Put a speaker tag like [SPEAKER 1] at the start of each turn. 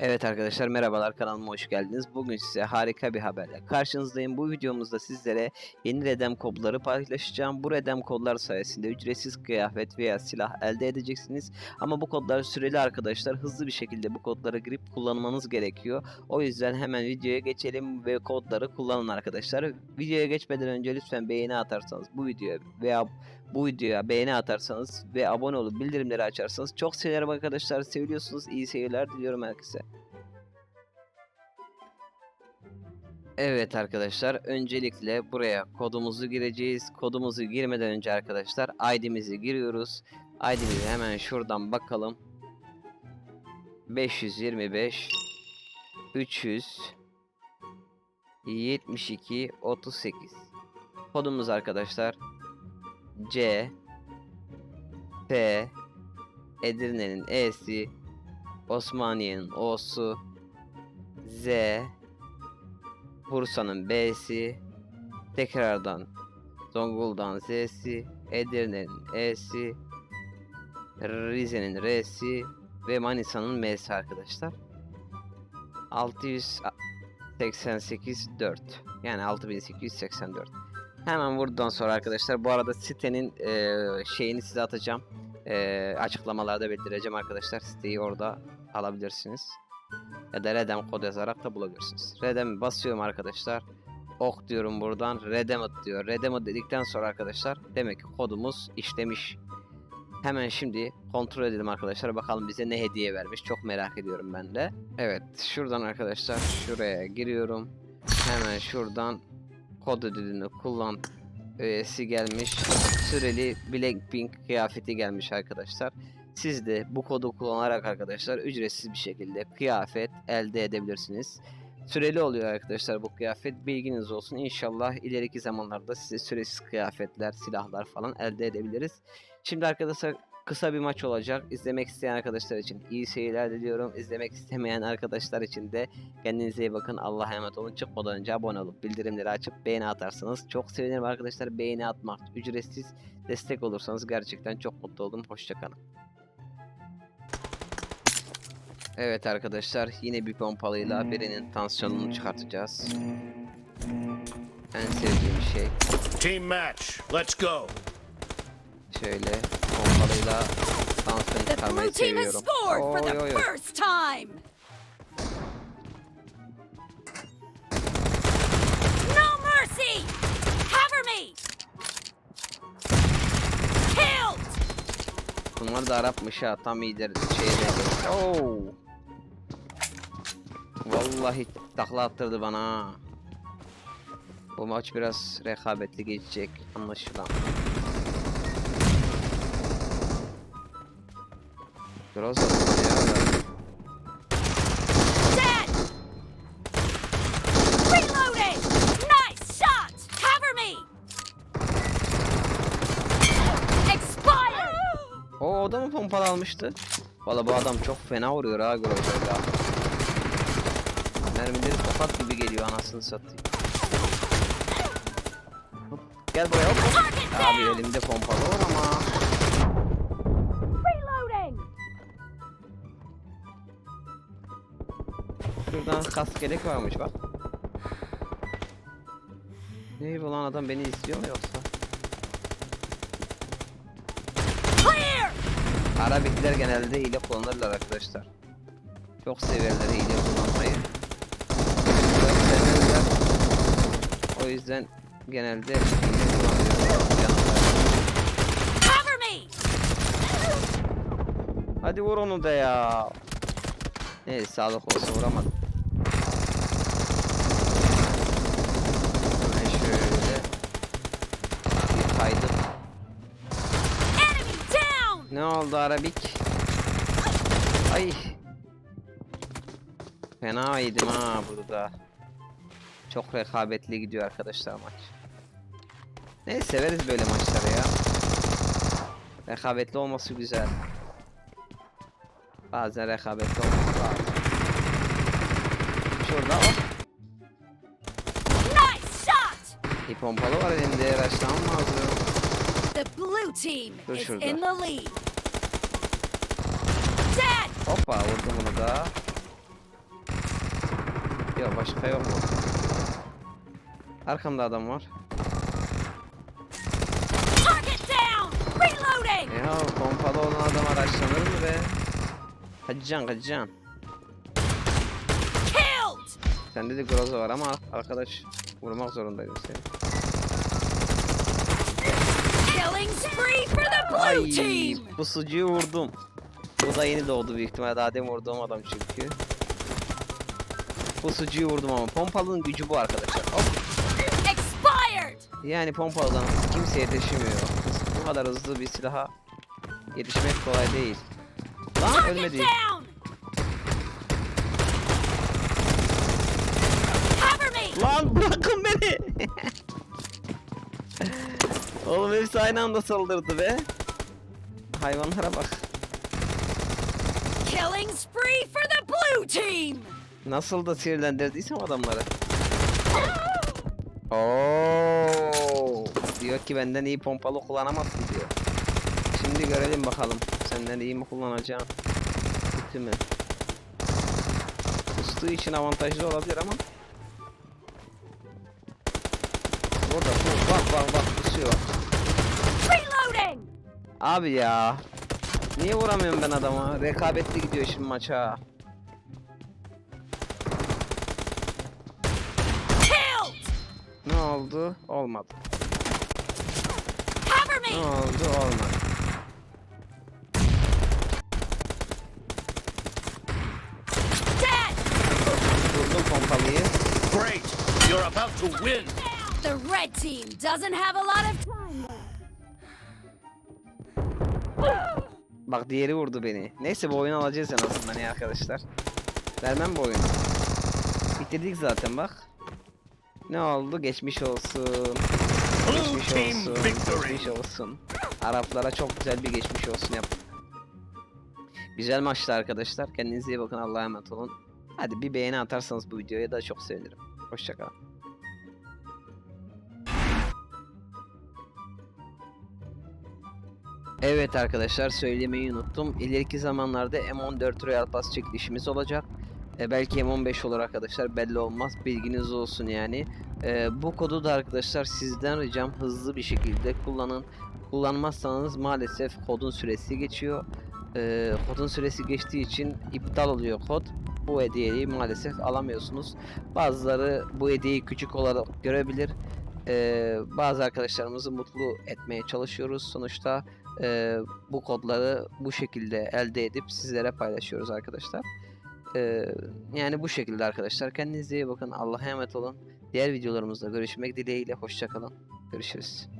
[SPEAKER 1] Evet arkadaşlar merhabalar kanalıma hoş geldiniz. Bugün size harika bir haberle karşınızdayım. Bu videomuzda sizlere yeni redem kodları paylaşacağım. Bu redem kodlar sayesinde ücretsiz kıyafet veya silah elde edeceksiniz. Ama bu kodlar süreli arkadaşlar. Hızlı bir şekilde bu kodlara girip kullanmanız gerekiyor. O yüzden hemen videoya geçelim ve kodları kullanın arkadaşlar. Videoya geçmeden önce lütfen beğeni atarsanız bu videoya veya bu videoya beğeni atarsanız ve abone olup bildirimleri açarsanız çok sevinirim arkadaşlar. Seviyorsunuz. İyi seyirler diliyorum herkese. Evet arkadaşlar öncelikle buraya kodumuzu gireceğiz. Kodumuzu girmeden önce arkadaşlar ID'mizi giriyoruz. ID'mizi hemen şuradan bakalım. 525 300 72 38 Kodumuz arkadaşlar C P Edirne'nin E'si Osmaniye'nin O'su Z Bursa'nın B'si tekrardan Zonguldak'ın Z'si Edirne'nin E'si Rize'nin R'si ve Manisa'nın M'si arkadaşlar. 688 4 yani 6884 Hemen buradan sonra arkadaşlar bu arada sitenin eee, şeyini size atacağım. Eee, açıklamalarda bildireceğim arkadaşlar. Siteyi orada alabilirsiniz. Ya da Redem kod yazarak da bulabilirsiniz. Redem basıyorum arkadaşlar. Ok diyorum buradan. Redeemit diyor. Redeemit dedikten sonra arkadaşlar demek ki kodumuz işlemiş. Hemen şimdi kontrol edelim arkadaşlar. Bakalım bize ne hediye vermiş. Çok merak ediyorum ben de. Evet şuradan arkadaşlar şuraya giriyorum. Hemen şuradan kod ödülünü kullan öğesi gelmiş. Süreli Blackpink kıyafeti gelmiş arkadaşlar. Siz de bu kodu kullanarak arkadaşlar ücretsiz bir şekilde kıyafet elde edebilirsiniz. Süreli oluyor arkadaşlar bu kıyafet. Bilginiz olsun. İnşallah ileriki zamanlarda size süresiz kıyafetler, silahlar falan elde edebiliriz. Şimdi arkadaşlar kısa bir maç olacak. İzlemek isteyen arkadaşlar için iyi seyirler diliyorum. İzlemek istemeyen arkadaşlar için de Kendinize iyi bakın. Allah'a emanet olun. Çıkmadan önce abone olup bildirimleri açıp beğeni atarsanız çok sevinirim arkadaşlar. Beğeni atmak ücretsiz. Destek olursanız gerçekten çok mutlu oldum. Hoşçakalın. Evet arkadaşlar yine bir pompalıyla birinin tansiyonunu çıkartacağız. En sevdiğim şey
[SPEAKER 2] Team match. Let's go.
[SPEAKER 1] Şöyle pompalıyla
[SPEAKER 3] The
[SPEAKER 1] çıkarmayı seviyorum. Oy, oy, oy.
[SPEAKER 3] first time. No mercy! Cover me! Killed!
[SPEAKER 1] Bunlar da Arapmış ha tam iyidir şeyde. Oo. Vallahi takla attırdı bana. ha. Bu maç biraz rekabetli geçecek anlaşılan. Biraz atıyor ya.
[SPEAKER 3] Dead! Reloading! Nice shot! Cover me! Expired!
[SPEAKER 1] O, o da mı pompalı almıştı? Valla bu adam çok fena vuruyor ha Groza'yla. ya. Mermileri tokat gibi geliyor anasını satayım. Hop, Gel buraya hop. Abi elimde pompalı var ama. Şuradan kask gerek varmış bak. Ne bu lan adam beni istiyor mu yoksa? Arabikler genelde hile kullanırlar arkadaşlar. Çok severler hile kullanmayı. O yüzden genelde hile kullanıyorlar. Hadi vur onu da ya. Neyse sağlık olsun vuramadım. Hemen şöyle bir kaydık.
[SPEAKER 3] Enemy down!
[SPEAKER 1] Ne oldu Arabik? Ay. Fena yedim ha burada. Çok rekabetli gidiyor arkadaşlar maç. Neyse severiz böyle maçları ya. Rekabetli olması güzel. Bazen rekabetli olması lazım. Şurada hop.
[SPEAKER 3] Nice shot!
[SPEAKER 1] Bir pompalı var elimde. Raşlamam lazım.
[SPEAKER 3] The blue team
[SPEAKER 1] Dur
[SPEAKER 3] is
[SPEAKER 1] şurada.
[SPEAKER 3] in the lead. Dead!
[SPEAKER 1] Hoppa vurdum bunu da. Yok başka yok mu? Arkamda adam var.
[SPEAKER 3] Target down! Reloading!
[SPEAKER 1] Ya pompalı olan adam araçlanır mı be? Kaçacaksın kaçacaksın.
[SPEAKER 3] Killed!
[SPEAKER 1] Sende de groza var ama arkadaş vurmak zorundayım seni.
[SPEAKER 3] Killing spree for the blue
[SPEAKER 1] Ay
[SPEAKER 3] team!
[SPEAKER 1] pusucuyu vurdum. Bu da yeni doğdu büyük ihtimalle daha demin vurduğum adam çünkü. Pusucuyu vurdum ama pompalının gücü bu arkadaşlar. Hop. Yani pompalıdan kimse yetişemiyor. Bu kadar hızlı bir silaha yetişmek kolay değil. Lan ölmedi. Lan bırakın beni. Oğlum hepsi aynı anda saldırdı be. Hayvanlara bak.
[SPEAKER 3] Killing spree for the blue team!
[SPEAKER 1] Nasıl da sinirlendirdiysem adamları. Oo, diyor ki benden iyi pompalı kullanamazsın diyor. Şimdi görelim bakalım. Senden iyi mi kullanacaksın? Kötü mü? Kustuğu için avantajlı olabilir ama. Burada bu bak bak bak kusuyor. Abi ya. Niye vuramıyorum ben adama? Rekabetli gidiyor şimdi maça. Ne oldu? Olmadı. Ne oldu? Olmadı. Vurdum pompalıyı.
[SPEAKER 2] Great. You're about to win.
[SPEAKER 3] The red team doesn't have a lot of time
[SPEAKER 1] Bak diğeri vurdu beni. Neyse bu oyunu alacağız en azından ya arkadaşlar. Vermem bu oyunu. Bitirdik zaten bak. Ne oldu? Geçmiş olsun. Geçmiş olsun. Geçmiş olsun. Araplara çok güzel bir geçmiş olsun yap. Güzel maçtı arkadaşlar. Kendinize iyi bakın. Allah'a emanet olun. Hadi bir beğeni atarsanız bu videoya da çok sevinirim. Hoşçakalın. Evet arkadaşlar söylemeyi unuttum. İleriki zamanlarda M14 Royal Pass çekilişimiz olacak. E, belki M15 olur arkadaşlar belli olmaz. Bilginiz olsun yani. E, bu kodu da arkadaşlar sizden ricam hızlı bir şekilde kullanın. Kullanmazsanız maalesef kodun süresi geçiyor. E, kodun süresi geçtiği için iptal oluyor kod. Bu hediyeyi maalesef alamıyorsunuz. Bazıları bu hediyeyi küçük olarak görebilir. E, bazı arkadaşlarımızı mutlu etmeye çalışıyoruz. Sonuçta e, bu kodları bu şekilde elde edip sizlere paylaşıyoruz arkadaşlar. E, yani bu şekilde arkadaşlar. Kendinize iyi bakın. Allah'a emanet olun. Diğer videolarımızda görüşmek dileğiyle. Hoşçakalın. Görüşürüz.